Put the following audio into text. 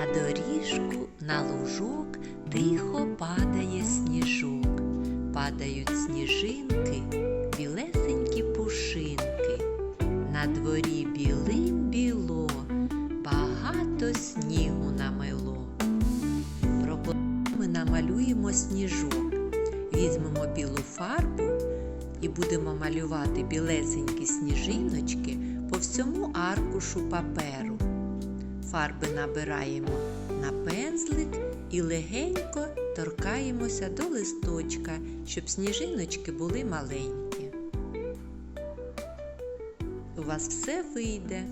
На доріжку, на лужок тихо падає сніжок. Падають сніжинки, білесенькі пушинки. На дворі білим біло, багато снігу. Пропоную ми намалюємо сніжок. Візьмемо білу фарбу і будемо малювати білесенькі сніжиночки по всьому аркушу паперу. Фарби набираємо на пензлик і легенько торкаємося до листочка, щоб сніжиночки були маленькі. У вас все вийде.